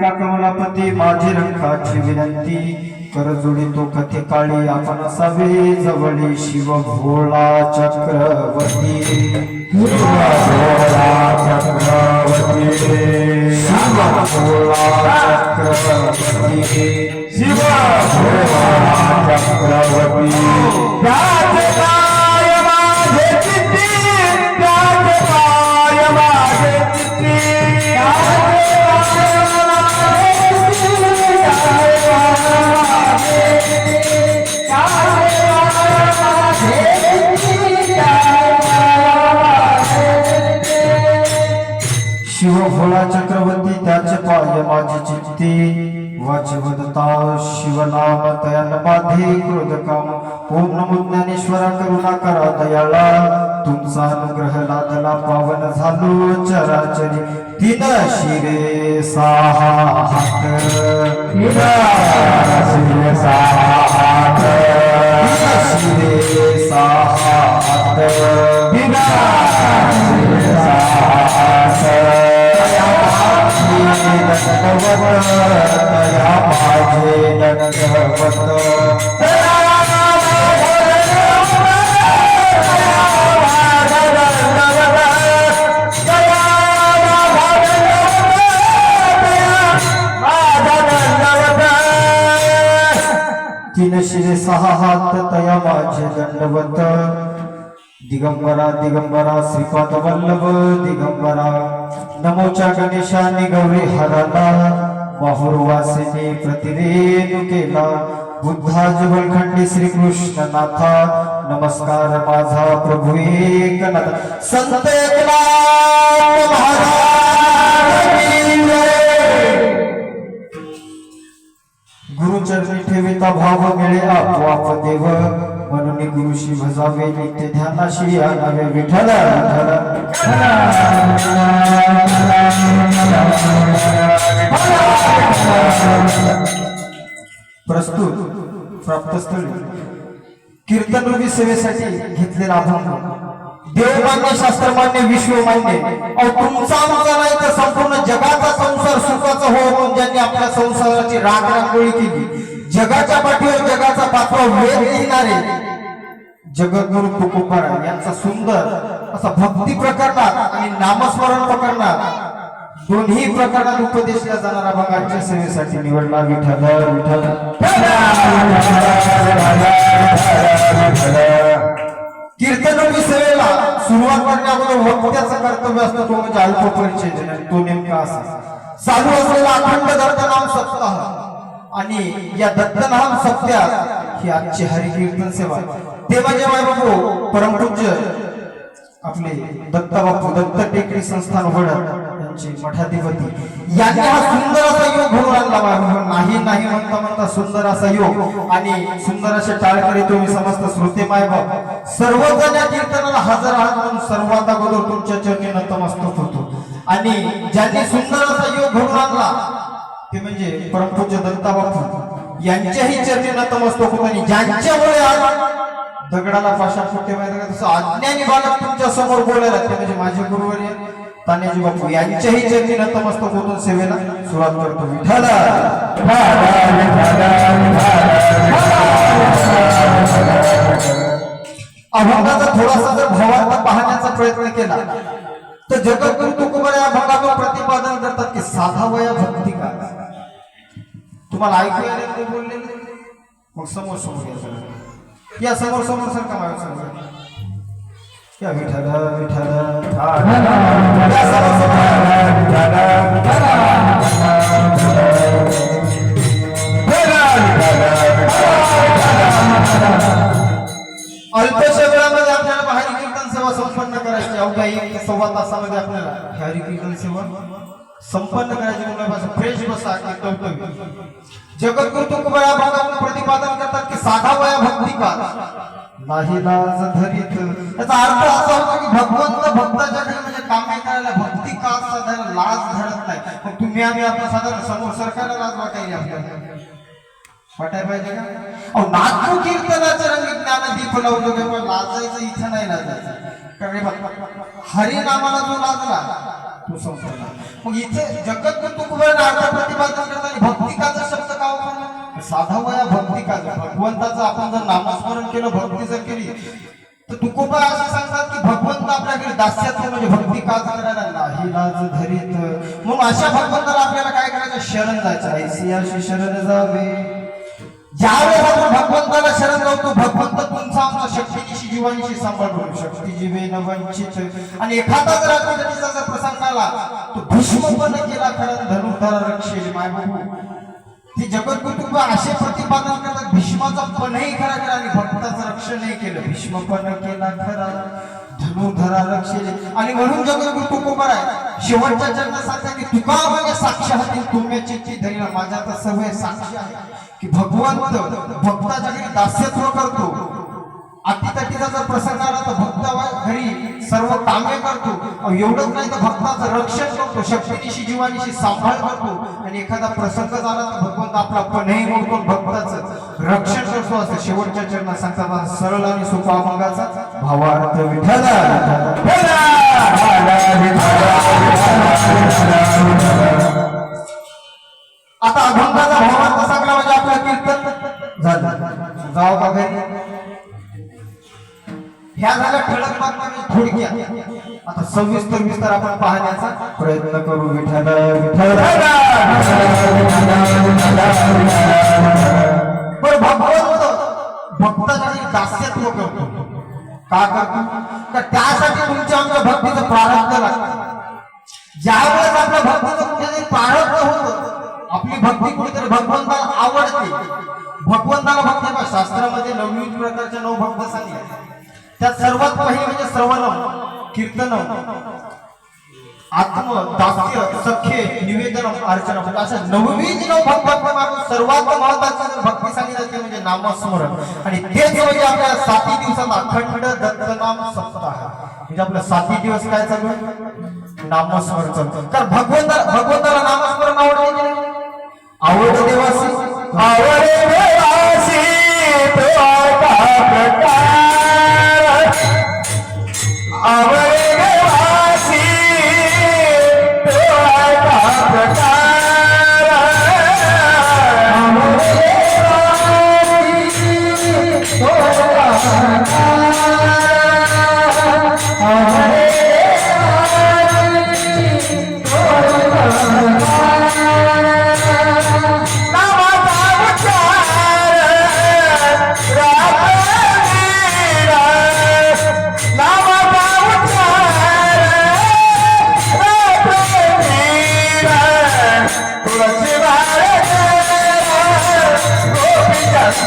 कमलापती माझी रंगाची विनंती. कर जोडितो कथे काळी आपण असावे. जवळी शिव भोळा चक्रवर्ती. शिव चक्रवर्ती. शिव भोळा चक्रवर्ती. शिव भोळा चक्रवर्ती. शिव चक्रवर्ती त्याचे पाय माझी चित्ती. वाचवदता शिवनाम तयान बाधे क्रोध काम. ओम नमो ज्ञानेश्वरा करुणा करा दयाळा. तुमचा अनुग्रह लादला पावन झालो चराचरी. तीन शिरे सहा हात तीन शिरे सहा हात तीन शिरे सहा हात तीन शिरे सहा हात तीन शिरे सहा हात तया माझे दंडवत। दिगंबरा दिगंबरा श्रीपाद वल्लभ दिगंबरा। नमोच्या गणेशाने गौरी हराला माहुर वासिनी केला बुद्धा जुगलखंडी श्री कृष्ण नाथा नमस्कार माझा प्रभू एकनाथ। संत गुरुचरणी ठेविता भाव मिळे आपोआप देव। म्हणून गुरुशी भजावे नित्य ध्यानाशी आणावे विठ्ठल प्रस्तुत प्राप्तस्थळी. कीर्तन रूपी सेवेसाठी घेतलेला अभंग. देवमान्य शास्त्रमान्य विश्वमान्य अहो तुमचा आमचा नाही तर संपूर्ण जगाचा संसार सुखाचा हो म्हणून ज्यांनी आपल्या संसाराची राग रांगोळी केली. जगाच्या पाठीवर जगाचा पाचवा वेद घेणारे जगद्गुरु तुकोबाराय यांचा सुंदर असा भक्ती प्रकरणात आणि नामस्मरण प्रकरणात दोन्ही प्रकरणात उपदेशला जाणारा भागाच्या सेवेसाठी निवडला विठ्ठल विठ्ठल सेवेला सुरुवात करण्याबरोबर वक्त्याचं कर्तव्य असतं तो म्हणजे अल्प परिचय तो नेमका असा. चालू असलेला अखंड दत्तनाम सप्ताह. आणि या दत्तनाम सप्त्यात ही आजची हरिकीर्तन सेवा. ते बाबू परमपूज्य आपले दत्ताबापू दत्त टेकडी संस्थान वड यांचे मठाधिपती. यांनी हा सुंदर असा योग घडून आणला नाही नाही म्हणता म्हणता सुंदर असा योग. आणि सुंदर असे टाळकरी तुम्ही समस्त श्रोते माय बाप. सर्वजण या कीर्तनाला हजर आहात म्हणून सर्वात अगोदर तुमच्या चरणी नतमस्तक होतो. आणि ज्यांनी सुंदर असा योग घडून आणला ते म्हणजे परमपूज्य दत्ता बापू. यांच्याही चर्चेला नतमस्तक होतो आणि ज्यांच्यामुळे आज दगडाला पाशा फुटे माहिती का तसं अज्ञानी बालक तुमच्यासमोर बोलायला ते म्हणजे माझे गुरुवर तान्याजी बापू यांच्याही चरणी नतमस्तक होतून सेवेला सुरुवात करतो विठ्ठल. अभंगाचा थोडासा जर भावार्थ पाहण्याचा प्रयत्न केला तर जगद्गुरु तुकुमार या अभंगातून प्रतिपादन करतात की साधावया भक्ती का तुम्हाला ऐकू यायला ते बोललेले मग समोर समोर या सगळं. या समोर समोर सर का माझ्यासमोर? या विठ्ठल विठ्ठल अल्प समोर आपल्याला हरिकीर्तन सेवा संपन्न करायची अवघ्या एक सव्वा तासामध्ये आपल्याला हरिकीर्तन सेवा संपन्न करायची मुलापासून फ्रेश बसा की कर्तव्य जगद्गुरु तुकोबा भागात प्रतिपादन करतात की साधा वया भक्ती का? नाही लाज धरित. त्याचा अर्थ असा होतो की भगवंत भक्ताच्या घरी म्हणजे काम काय करायला भक्ती का साधायला लाज धरत नाही? मग तुम्ही आम्ही आपलं साधारण समोर सरकारला लाज वाटायला आपल्याला. वाटाय पाहिजे का? अहो नागपूर कीर्तनाचं रंग ज्ञान दीप लावतो पण लाजायचं इथं नाही लाजायचं. कारण हरिनामाला जो लाजला तो संसारला मग इथे जगत तुकवर अर्धा प्रतिपादन करताना भक्तिकाचा शब्द का वापरला साधा वया भक्तिकाचा भगवंताचं आपण जर नामस्मरण केलं भक्ती जर केली तर तुकोबा असं सांगतात की भगवंत आपल्याकडे दास्यात म्हणजे भक्ती का करायला नाही? म्हणून अशा भगवंताला आपल्याला काय करायचं? शरण जायचं. ऐसी शरण जावे. ज्यावेळेस आपण भगवंताला शरण जाऊ तो भगवंत आमचा शक्तीनिशी जीवानिशी सांभाळून शक्ती. जीवे न वंचित. आणि एखादा जर अग्निदतीचा जर प्रसंग आला तो भीष्म पण केला कारण धनुधरा रक्षेल माय ते जगत कुटुंब असे प्रतिपादन करतात भीष्माचा पणही खरा केला आणि भक्ताचं रक्षणही केलं. भीष्म पण केला खरा धनुर्धरा रक्षेल. आणि म्हणून जगत कुटुंब आहे. शेवटच्या जन्म सांगतात की तुका म्हणजे साक्ष हाती तुम्याची धरी माझ्या तर सवय साक्षी आहे. की भगवंत भक्ताच्या घरी दास्यत्व करतो. अतितटीचा जर प्रसंग आला तर भक्त घरी सर्व कामे करतो. एवढंच नाही तर भक्ताचं रक्षण करतो. शक्तीशी जीवानीशी सांभाळ करतो. आणि एखादा प्रसंग झाला तर भगवंत आपला पणही मोडून भक्ताचं रक्षण करतो. असं शेवटच्या चरणात सांगताना सरळ आणि सोपा अभंगाचा भावार्थ विठ्ठल. आता अभंगाचा भावार्थ सांगला म्हणजे आपला कीर्तन झालं. जाऊ का घरी? ह्या झाल्या ठळक बातम्या म्हणजे थोडक्यात आता सविस्तर विस्तार आपण पाहण्याचा प्रयत्न करू विठ्ठल विठ्ठल. बरं भगवंत भक्तासाठी दास्यत्व करतो का करतो? तर त्यासाठी तुमच्या आमच्या भक्तीचं प्रारब्ध लागतं. ज्यावेळेस आपल्या भक्तीचं कुठेतरी प्रारब्ध होतं आपली भक्ती कुठेतरी भगवंत म्हणजे असं नववीज नऊ भक्त मागून सर्वात महत्वाचं जर भक्ती सांगितलं ते म्हणजे नामस्मरण. आणि तेच म्हणजे आपल्या साती दिवसात अखंड दत्तनाम सप्ताह. म्हणजे आपलं साती दिवस काय चालू नामस्मरण चालू. तर भगवंत भगवंताला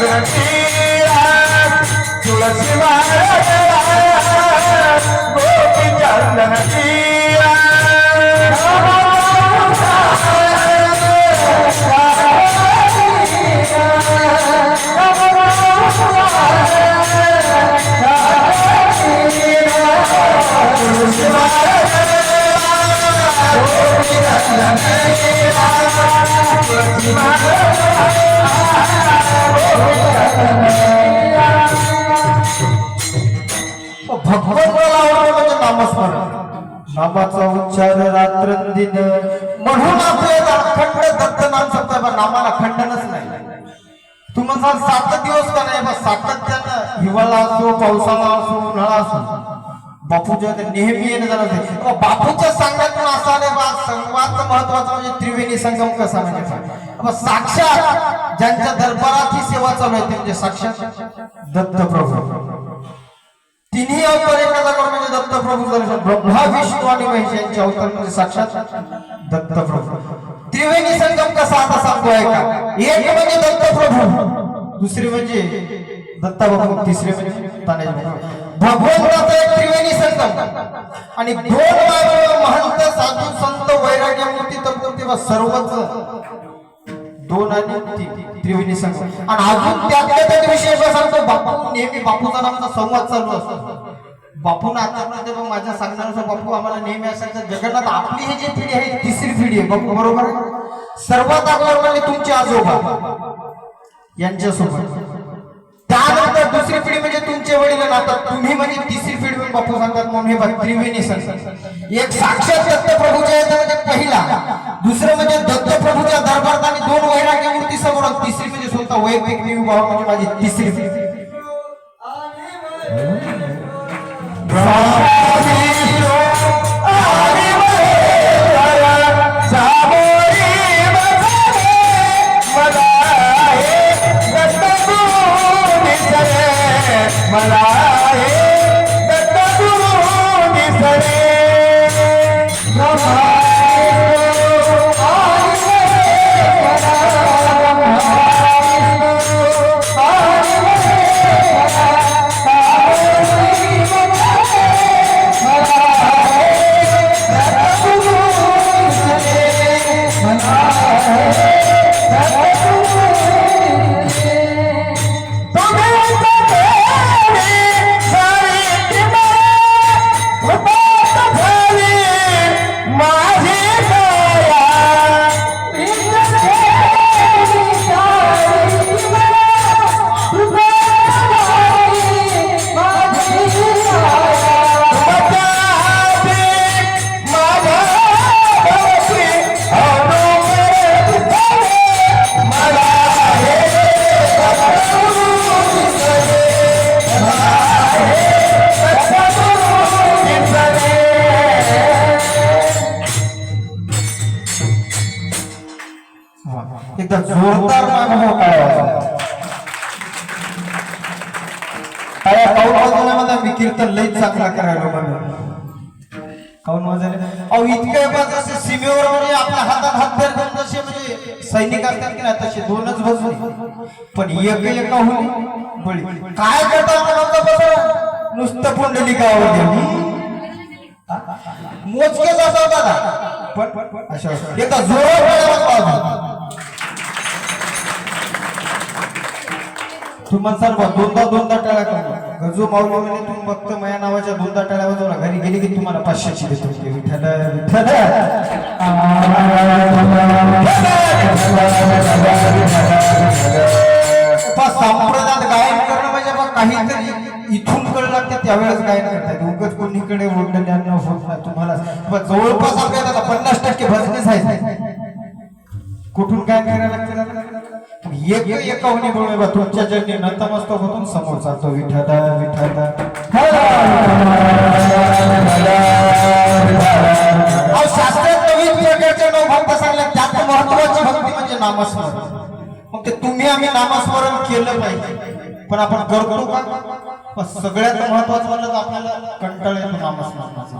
गोपीच्या महाराज गोपी चंदन गोपीच्या भगवंताला आवडलं म्हणजे नामस्मरण नामाचा उच्चार रात्रंदिन. म्हणून आपल्याला अखंड दत्त नाम सप्ताह नामाला खंडनच नाही. तुम्हाला सात दिवस का नाही? बस सातत्यानं हिवाळा असो पावसाळा असो उन्हाळा असो. बापूच्या ते नेहमी येणं झालं बापूच्या सांगण्यातून असा नाही बा संवाद महत्त्वाचा म्हणजे त्रिवेणी संगम कसा म्हणजे साक्षात ज्यांच्या दरबारात ही सेवा चालू आहे म्हणजे साक्षात दत्तप्रभू. तिन्ही अवतार एखादा करून म्हणजे दत्तप्रभू ब्रह्मा विष्णू आणि महेश यांचे अवतार म्हणजे साक्षात दत्तप्रभू. त्रिवेणी संगम कसा आता सांगतो आहे का एक म्हणजे दत्तप्रभू दुसरी म्हणजे दत्ता बाबू तिसरे म्हणजे भगवंताचा एक त्रिवेणी संगम. आणि दोन बाजूला महंत साधू संत वैराग्य मूर्ती तत्व सर्वच दोन आणि तीन. त्रिवेणी संगम आणि अजून त्यातल्या त्यात विषय सांगतो. बापू नेहमी बापूचा नामचा संवाद चालू असतो. बापून आता माझ्या सांगण्यानुसार बापू आम्हाला नेहमी असायचं जगन्नाथ. आपली ही जी पिढी आहे तिसरी पिढी आहे. बापू बरोबर सर्वात अगोदर म्हणजे तुमचे आजोबा. यांच्यासोबत. त्यानंतर दुसरी पिढी म्हणजे तुमचे वडील आता तुम्ही म्हणजे तिसरी पिढी म्हणून बापू सांगतात म्हणून हे त्रिवेणी संगम एक साक्षात दत्त प्रभूच्या येतं म्हणजे पहिला. दुसरं বাবা মাঝে তিসির एकदा जोरदार अनुभव काय काय पाऊल वाजवण्यामध्ये मी कीर्तन लई चांगला करायला मला काऊन वाजवले अहो इतके बाज असे सीमेवर म्हणजे आपल्या हातात हात धरून जसे म्हणजे सैनिक असतात की नाही तसे दोनच बाजू पण एक एका होईल बळी काय करतात नव्हतं बरं नुसतं पुंडलिकावर गेली मोजकेच असा होता ना पण अशा एकदा जोरात श्रीमंत सर्व दोनदा दोनदा टाळ्या करू गजू माऊली म्हणे तुम्ही फक्त माया नावाच्या दोनदा टाळ्या वाजवला घरी गेली की तुम्हाला पाचशेची देतो. विठ्ठल विठ्ठल! संप्रदायात गायन करणं म्हणजे बघ काहीतरी इथून कळ लागते त्यावेळेस गायन करतात उगच कोणीकडे ओढण्यानं होत नाही तुम्हाला जवळपास आपल्याला पन्नास टक्के भजनेच आहे कुठून गायन करायला लागते? एक एक कवनी बोलणे बा तुमच्या जन्मी नतमस्तक होतून समोर चालतो विठ्ठल विठ्ठल. शास्त्रात नवीन प्रकारचे नऊ भक्त सांगले त्यात महत्वाची भक्ती म्हणजे नामस्मरण. मग ते तुम्ही आम्ही नामस्मरण केलं पाहिजे. पण आपण करतो का? सगळ्यात महत्वाचं म्हणलं तर आपल्याला कंटाळ येतो नामस्मरणाचा.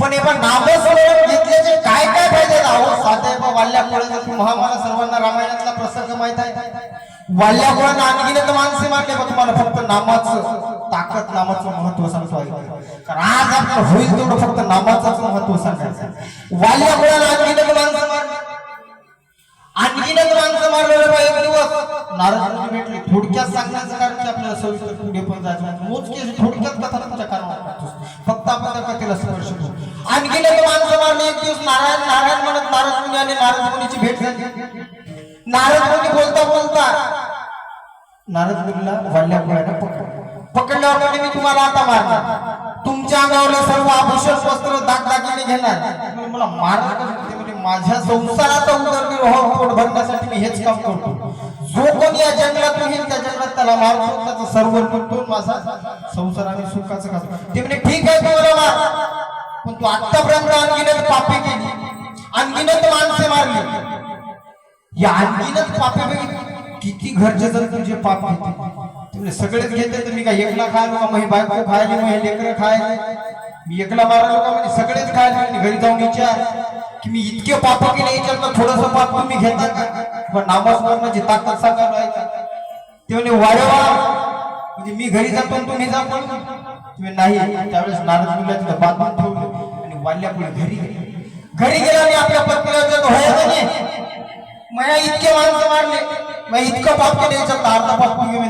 पण हे पण नामस्मरण घेतल्याचे काय काय फायदे आहोत? अहो साधे बा वाल्यापुळे तुम्हा मला सर्वांना रामायणातला प्रसंग माहीत आहे? वाल्यापुळे तर माणसे मारले बा. तुम्हाला फक्त नामाचं ताकद नामाचं महत्त्व सांगतो आहे कारण आज आपलं होईल तेवढं फक्त नामाचंच महत्त्व सांगायचं. वाल्यापुळे आणखीन माणसं मारली. आणखीनच माणसं मारलेलं पाहिजे दिवस. नारद भेटले. थोडक्यात सांगण्याचं कारण की आपल्याला सविस्तर पुढे पण जायचं मोजके थोडक्यात कथा तुमच्या कारणात फक्त आपण त्या कथेला स्पर्श करू. आणखीनच माणसं मारले. एक दिवस नारायण नारायण म्हणत नारद मुनी आणि नारद मुनीची भेट झाली. नारद मुनी बोलता बोलता नारद मुनीला वाढल्या मुलाने पकडलं. पकडल्यावर म्हणजे मी तुम्हाला आता मारणार. तुमच्या अंगावरले सर्व आभूषण वस्त्र दागदागिने घेणार. म्हणे, मला मारणार कसं? ते म्हणजे माझ्या संसाराचा उदरनिर्वाह पोट भरण्यासाठी मी हेच काम करतो. जो कोणी या जंगलात येईल त्या जंगलात त्याला मारतो त्याचा सर्व करतो माझा संसार आणि सुखाचं काम ते म्हणजे ठीक आहे तुम्हाला मार. पण तू आतापर्यंत आणखीनच पापी केली. आणखीनच माणसे मारली. या आणखीनच पापे किती घरचे जर तुझे पाप तुम्ही सगळेच घेते तर मी काय एकला खायला का मग बायको खायली मग लेकर खायले. मी एकला मारायला का म्हणजे सगळेच खायले आणि घरी जाऊन विचार की मी इतके पाप केले याच्यातलं थोडस पाप तुम्ही घेता का? पण नामस्मरणाची ताकद सांगायला ते म्हणे वाढवा म्हणजे मी घरी जातो आणि तुम्ही जा पण तुम्ही नाही त्यावेळेस नारद मुला तिथं बांधून ठेवलं आणि वाल्या पुढे घरी घरी गेला आणि आपल्या पत्नीला "होय मया इतके माणसं मारले. मग इतकं पाप केलं याच्यात अर्धा पाप म्हणे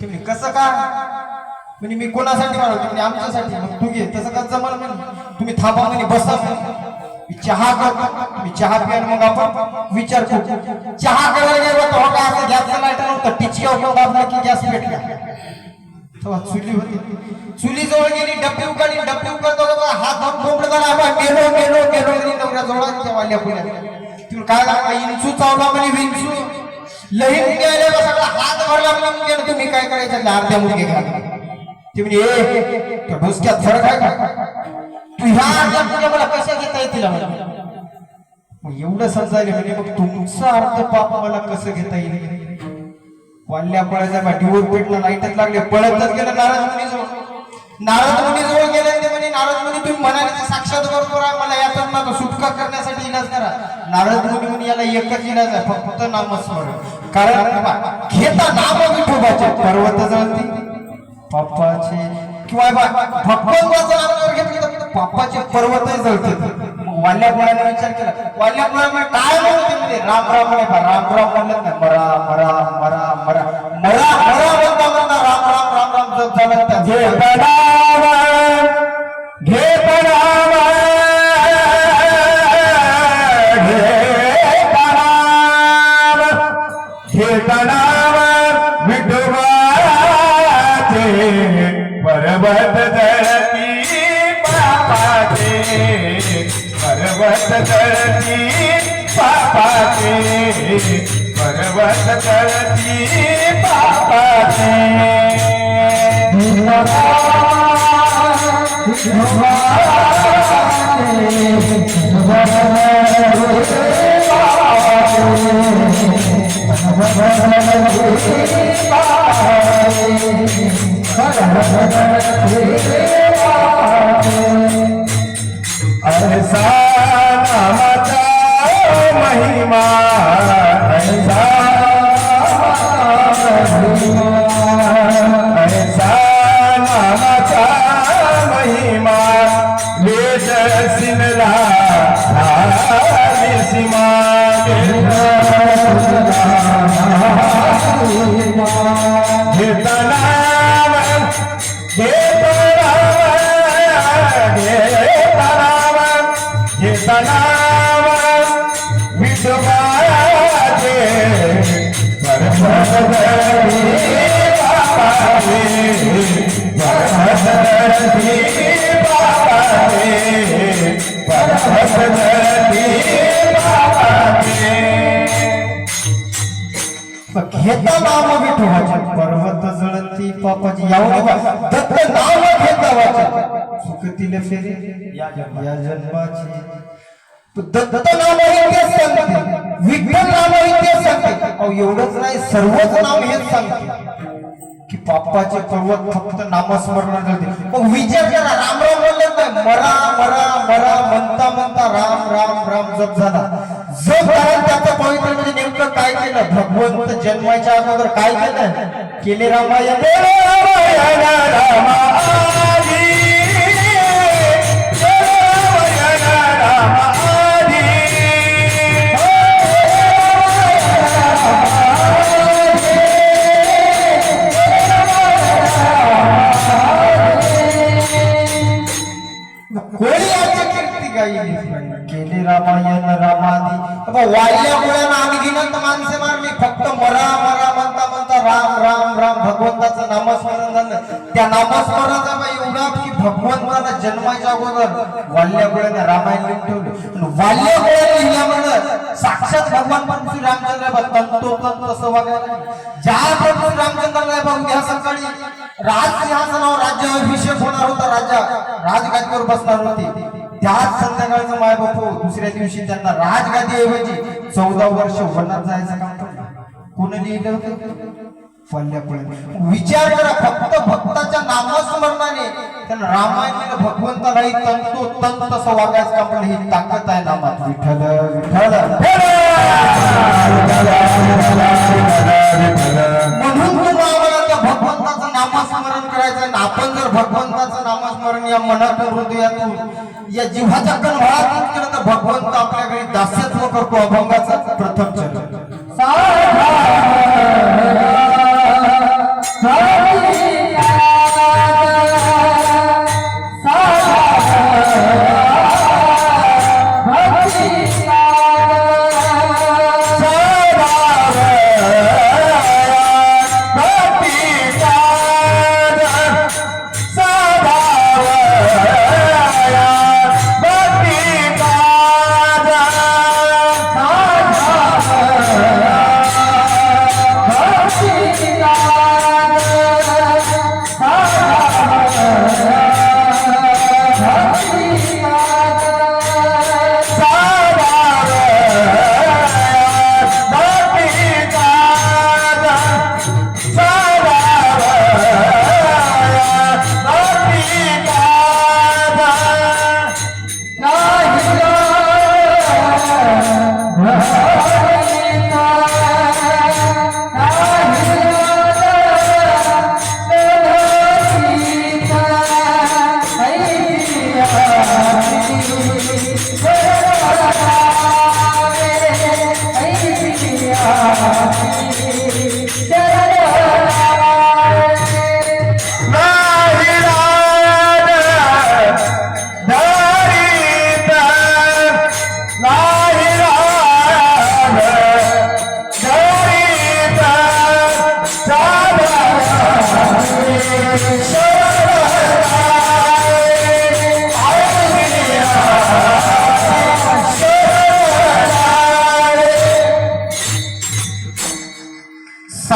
ते म्हणे, कसं का? म्हणजे मी कोणासाठी मारलो म्हणे आमच्यासाठी. मग तू घे. तसं कसं जमल म्हणे? तुम्ही थांबा म्हणे बसा मी चहा करतो. मी चहा पिया मग आपण विचार करतो चहा करायला गेलो तर हो का असं गॅसचं लाईटर नव्हतं टिचक्या उपयोग आपला की गॅस पेटला तेव्हा चुली होती. चुली जवळ गेली डब्बी उघडली डब्बी उघडतो हात हात धरून झाला आपण गेलो गेलो गेलो नवऱ्या जवळ त्या वाल्या पुण्यात. काय लागला? इंचू चावला म्हणे विंचू. लई मुंगे सगळा हात भरला म्हणे गेलं तुम्ही. काय करायचं? अर्ध्या मुलगी घ्या ते म्हणजे ए त्या डोसक्यात का? तू ह्या अर्ध्या मुंग्या मला कशा घेता येतील? मग एवढं समजायला म्हणजे मग तुमचं अर्ध पाप मला कसं घेता येईल? वाल्ल्या पळायचा पाठीवर पेटला लाईटच लागले. पळतच गेलं नारद मुनीजवळ. नारद मुनीजवळ गेले तुम्ही मनाने साक्षात बरोबर आहे. मला या माझा सुटका करण्यासाठी इलाज करा. नारद मुनी म्हणे याला एकच इलाज आहे. फक्त नामस्मरण. कारण घेता नाम विठोबाचे. पर्वत जळती. पप्पाचे किंवा बा, भगवंताचं नाम जर घेतलं तर पापाचे पर्वतही जळते. वाल्या मुलाने विचार केला. वाल्या मुलाने काय म्हणते म्हणजे राम राम म्हणे राम राम म्हणलं ना मरा मरा मरा मरा. मरा मरा म्हणता म्हणता राम राम राम राम जप झालं. पर्वत जळती पापाचे पर्वत जळती पापाचे घेता नाम विठोबाचे पर्वत जळती पापाची यावं दत्त नाम घेता वाचा सुखतील फेरे या जन्माची दत्त नाम हे विठ्ठल नाव हे सांगते. अहो एवढंच नाही सर्वच नाम हेच सांगते. की पापाचे पर्वत फक्त नामस्मरण करते. मग विचार करा राम राम बोलले नाही मरा मरा मरा म्हणता म्हणता राम राम राम जप झाला. जप झाला त्याचं पवित्र म्हणजे नेमकं काय केलं? भगवंत जन्माच्या अगोदर काय केलं? केले रामायण. रामायण रामादी काही केले रामायण रामादी. बाबा वाढल्या मुलांना माणसे मारली. फक्त मरा मरा म्हणता म्हणता राम राम राम भगवंताचं नामस्मरण झालं. त्या नामस्मरणाचा बाई एवढा की भगवंताला जन्माच्या अगोदर वाल्ल्या मुलाने रामायण लिहून ठेवले. वाल्ल्या मुलाने लिहिल्यामुळं साक्षात भगवान पण श्री रामचंद्र बाबा तंतोतंत तसं वागायला ज्या प्रभू श्री रामचंद्र बाबा उद्या सकाळी राज राजसिंहासनावर राज्याभिषेक होणार होता राजा. राजगादीवर बसणार होते. त्याच संध्याकाळचं माय बापू दुसऱ्या दिवशी त्यांना राजगादीऐवजी चौदा वर्ष वनात जायचं काम पडलं. कोणी लिहिलं होतं? पल्ल्यापुळे विचार करा फक्त भक्ताच्या नामस्मरणाने त्यांना रामायण भगवंतालाही तंतो तंत तसं काम पण ही ताकद आहे नामात. विठ्ठल विठ्ठल म्हणून तुम्हाला त्या भगवंताचं नामस्मरण करायचं आपण जर भगवंताचं नामस्मरण या मनातून हृदयातून या जीवाच्या कणभरातून केलं भगवंत आपल्याकडे दास्यत्व करतो अभंगात